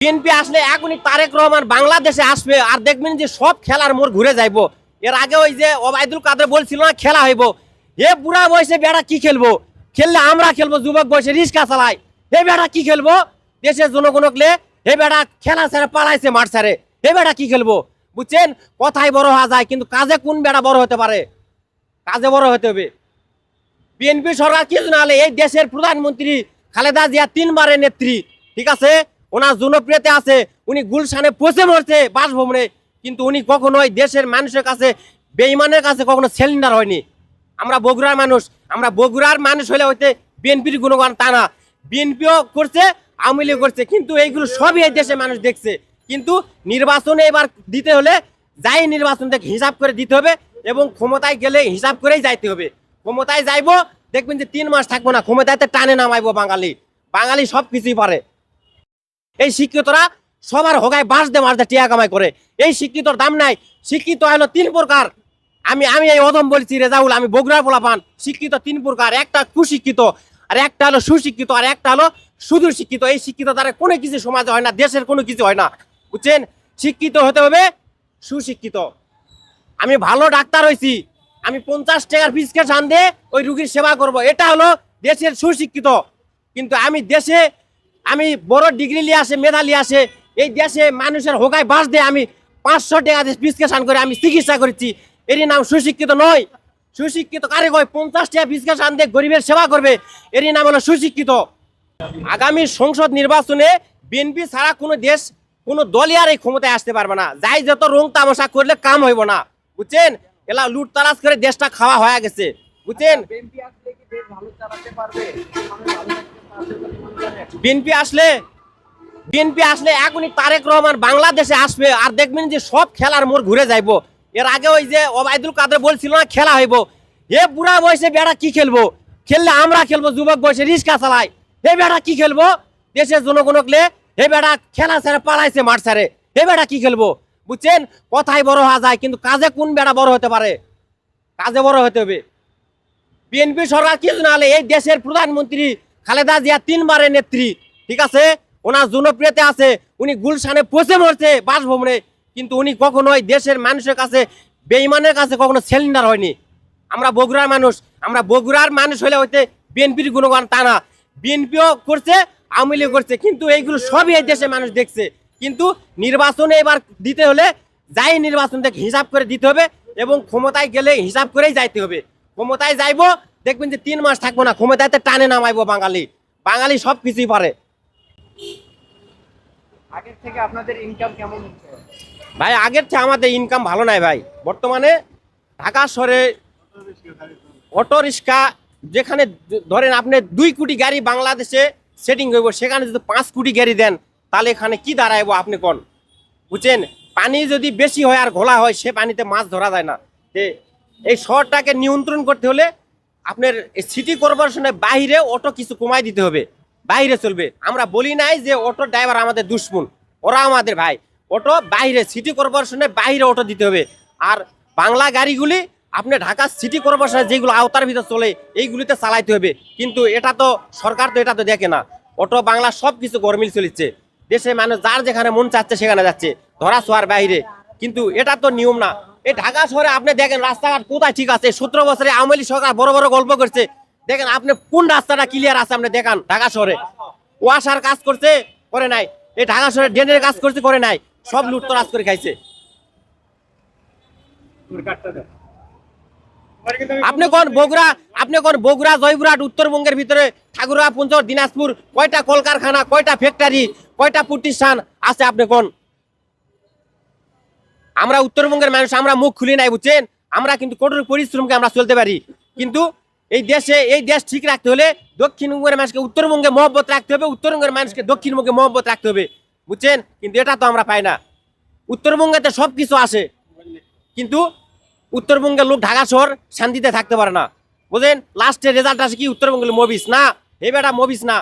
BNP আসলে এখনই তারেক রহমান বাংলাদেশে আসবে আর দেখবেন যে সব খেলার মোড় ঘুরে যাইব। এর আগে ওই যে ওবায়দুল কাদের বলছিল না, খেলা হইব। এ বুড়া বয়সে বেড়া কি খেলব? খেললে আমরা খেলব, যুবক বয়সে রিক্সা চালাই হে বেড়া কি খেলব? দেশের জনগণকলে হে বেড়া খেলা ছেড়ে পালাইছে মাঠ ছেড়ে। হে বেড়া কি খেলব? বুঝছেন? কথাই বড় হওয়া যায়, কিন্তু কাজে কোন বেড়া বড় হতে পারে? কাজে বড় হতে হবে। বিএনপি সরকার কিছু না হলে এই দেশের প্রধানমন্ত্রী খালেদা জিয়া তিনবারের নেত্রী, ঠিক আছে? ওনার জনপ্রিয়তা আছে, উনি গুলশানে পচে মরছে বাসভবনে, কিন্তু উনি কখনোই দেশের মানুষের কাছে বেইমানের কাছে কখনো সিলিন্ডার হয়নি। আমরা বগুড়ার মানুষ, আমরা বগুড়ার মানুষ হলে হইতে বিএনপির গুণগান তা না। বিএনপিও করছে, আওয়ামী লীগ করছে, কিন্তু এইগুলো সবই এই দেশের মানুষ দেখছে। কিন্তু নির্বাচনে এবার দিতে হলে যাই নির্বাচন থেকে হিসাব করে দিতে হবে এবং ক্ষমতায় গেলে হিসাব করেই যাইতে হবে। ক্ষমতায় যাইবো, দেখবেন যে তিন মাস থাকব না, ক্ষমতাতে টানে নামাইবো বাঙালি। বাঙালি সব কিছুই পারে। এই শিক্ষিতরা সবার হোগায় বাঁশ দে মাস টিয়া কামাই করে। এই শিক্ষিতর দাম নাই। শিক্ষিত হলো তিন প্রকার। আমি আমি এই অদম বলছি, রেজাউল, আমি বগুড়ার পোলা পান শিক্ষিত তিন প্রকার। একটা কুশিক্ষিত, আর একটা হলো সুশিক্ষিত, আর একটা হলো শুধু শিক্ষিত এই শিক্ষিত দ্বারা কোনো কিছু সমাজে হয় না, দেশের কোনো কিছু হয় না। বুঝছেন? শিক্ষিত হতে হবে, সুশিক্ষিত। আমি ভালো ডাক্তার হয়েছি আমি পঞ্চাশ টাকার প্রিসক্রিপশন দিয়ে ওই রুগীর সেবা করব। এটা হলো দেশের সুশিক্ষিত। কিন্তু আমি দেশে আমি বড় ডিগ্রি নিয়ে আসে, মেধা নিয়ে আসে, এই দেশে মানুষের হোগায় বাস দিয়ে আমি পাঁচশো টাকা দিয়ে প্রিসক্রিপশন করে আমি চিকিৎসা করেছি। এরই নাম সুশিক্ষিত নয়। সুশিক্ষিত কারে কয়? পঞ্চাশ টাকা প্রিসক্রিপশন দিয়ে গরিবের সেবা করবে। এরই নাম হলো সুশিক্ষিত। আগামী সংসদ নির্বাচনে বিএনপি ছাড়া কোনো দেশ, কোনো দলই আর এই ক্ষমতায় আসতে পারবে না। যাই যত রং তামাশা করলে কাম হইব না। বুঝছেন? এলা লুট তারাজ করে দেশটা খাওয়া হয়ে গেছে। বুঝছেন? বিএনপি আসলে? বিএনপি আসলে এখনই তারেক রহমান বাংলাদেশে আসবে আর দেখবেন যে সব খেলার মোড় ঘুরে যাইব। এর আগে ওই যে ওবায়দুল কাদের বলছিল না, খেলা হইব। এ বুড়া বয়সে বেড়া কি খেলব? খেললে আমরা খেলব, যুবক বয়সে রিক্সা চালাই হে বেড়া কি খেলব? দেশের জনগণকলে হে বেড়া খেলা ছেড়ে পালাইছে মাঠ ছেড়ে। হে বেড়া কি খেলব? বুঝছেন? কথাই বড় হওয়া যায়, কিন্তু কাজে কোন বেড়া বড় হতে পারে? কাজে বড় হতে হবে। বিএনপি সরকার কিছু না হলে এই দেশের প্রধানমন্ত্রী খালেদা জিয়া তিনবারের নেত্রী, ঠিক আছে? ওনার জনপ্রিয়তা আছে, উনি গুলশানে পচে মরছে বাসভবনে, কিন্তু উনি কখনোই দেশের মানুষের কাছে বেইমানের কাছে কখনো সিলিন্ডার হয়নি। আমরা বগুড়ার মানুষ, আমরা বগুড়ার মানুষ হলে হইতে বিএনপির গুণগান তা না। বিএনপিও করছে, আওয়ামী লীগ করছে, কিন্তু এইগুলো সবই এই দেশের মানুষ দেখছে। কিন্তু নির্বাচনে এবার দিতে হলে, যাই নির্বাচন থেকে হিসাব করে দিতে হবে এবং ক্ষমতায় গেলে হিসাব করেই যাইতে হবে। ক্ষমতায় যাইবো দেখবেন যে তিন মাস থাকব না ক্ষমতাতে টানে নামাইবো বাঙালি। বাঙালি সব কিছুই পারে। আগের থেকে আপনাদের ইনকাম কেমন হচ্ছে? ভাই আগের চেয়ে আমাদের ইনকাম ভালো নাই ভাই। বর্তমানে ঢাকা শহরে অটো রিক্সা যেখানে ধরেন আপনি দুই কোটি গাড়ি বাংলাদেশে সেটিং হইব সেখানে যদি পাঁচ কোটি গাড়ি দেন তাহলে এখানে কি দাঁড়াইব আপনি কোন? বুঝছেন? পানি যদি বেশি হয় আর ঘোলা হয় সে পানিতে মাছ ধরা যায় না। এই শহরটাকে নিয়ন্ত্রণ করতে হলে আপনার সিটি কর্পোরেশনের বাইরে অটো কিছু কমাই দিতে হবে। বাইরে চলবে। আমরা বলি নাই যে অটো ড্রাইভার আমাদের দুশ্মন। ওরা আমাদের ভাই। অটো বাইরে সিটি কর্পোরেশনের বাইরে অটো দিতে হবে। আর বাংলা গাড়িগুলি আপনি ঢাকা সিটি কর্পোরেশনের যেগুলো আওতার ভিতর চলে, এইগুলিতে চালাইতে হবে। কিন্তু এটা তো সরকার তো এটা তো দেখে না। অটো বাংলা সব কিছু গরমিল চলিচ্ছে। দেশে মানুষ যার যেখানে মন চাচ্ছে সেখানে যাচ্ছে। ধরা ছোঁয়ার বাইরে। কিন্তু এটা তো নিয়ম না। এই ঢাকা শহরে আপনি দেখেন রাস্তাঘাট কোথায় ঠিক আছে? সতেরো বছরে আওয়ামী লীগ সরকার বড় বড় গল্প করছে। দেখেন আপনি কোন রাস্তাটা ক্লিয়ার আছে আপনি দেখান ঢাকা শহরে। ওয়াসার কাজ করছে, করে নাই। এই ঢাকা শহরে ড্রেনের কাজ করছে, করে নাই। সব লুটতরাজ করে খাইছে। আপনি কোন বগুড়া, আপনি কোন বগুড়া, জয়পুরহাট, উত্তরবঙ্গের ভিতরে ঠাকুরা পঞ্চর দিনাজপুর, কয়টা কলকারখানা, কয়টা ফ্যাক্টরি কয়টা প্রতিষ্ঠান আছে আপনি কোন? আমরা উত্তরবঙ্গের মানুষ, আমরা মুখ খুলি নাই, বুঝছেন? আমরা কিন্তু কঠোর পরিশ্রমকে আমরা চলতে পারি। কিন্তু এই দেশে, এই দেশ ঠিক রাখতে হলে দক্ষিণবঙ্গের মানুষকে উত্তরবঙ্গে মহব্বত রাখতে হবে, উত্তরবঙ্গের মানুষকে দক্ষিণবঙ্গে মহব্বত রাখতে হবে, বুঝছেন? কিন্তু এটা তো আমরা পাই না। উত্তরবঙ্গেতে সব কিছু আসে কিন্তু উত্তরবঙ্গের লোক ঢাকা শহর শান্তিতে থাকতে পারে না, বুঝলেন? লাস্টের রেজাল্ট আসে কি? উত্তরবঙ্গের মবিস, না? এই বেটা, মবিস না।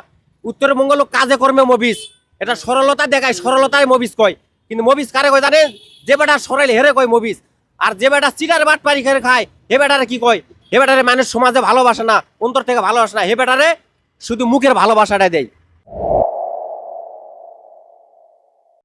উত্তরবঙ্গ লোক কাজে কর্মে মবিস। এটা সরলতা দেখায়, সরলতায় মবিস কয়। কিন্তু মবিস কারে কয় জানেন? যে বেটা সরাইলে হেরে কয় মবিস। আর যে বেটা চিটার বাট পারি খেয়ে খায়, হে বেটারে কি কয়? হে বেটারে মানুষ সমাজে ভালোবাসে না, অন্তর থেকে ভালোবাসে না, হে বেটারে শুধু মুখের ভালোবাসাটা দেয়।